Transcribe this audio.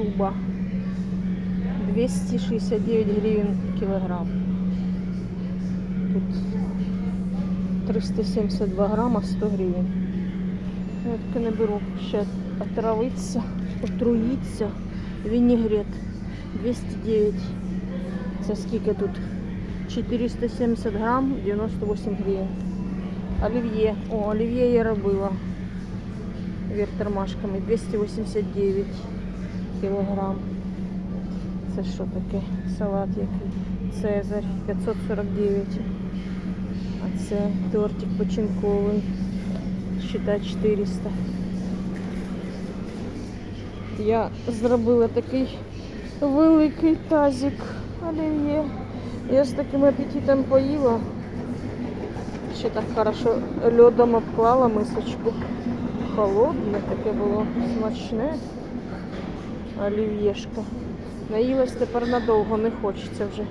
шуба. 269 гривен килограмм. Тут 372 грамма 100 гривен. Я таки не беру. Ще отравиться, отруїться. Вінігрет 209. Це скільки тут? 470 грам, 98 гривень. Олів'є. О, олів'є я робила. Віртермашками 289 кілограм. Це що таке? Салат який? Цезарь 549. А це тортик печінковий. Считай 400. Я зробила такий великий тазик олів'є. Я з таким апетитом поїла. Ще так хорошо льодом обклала мисочку. Холодне таке було смачне. Олів'єшка. Наїлась тепер надовго, не хочеться вже.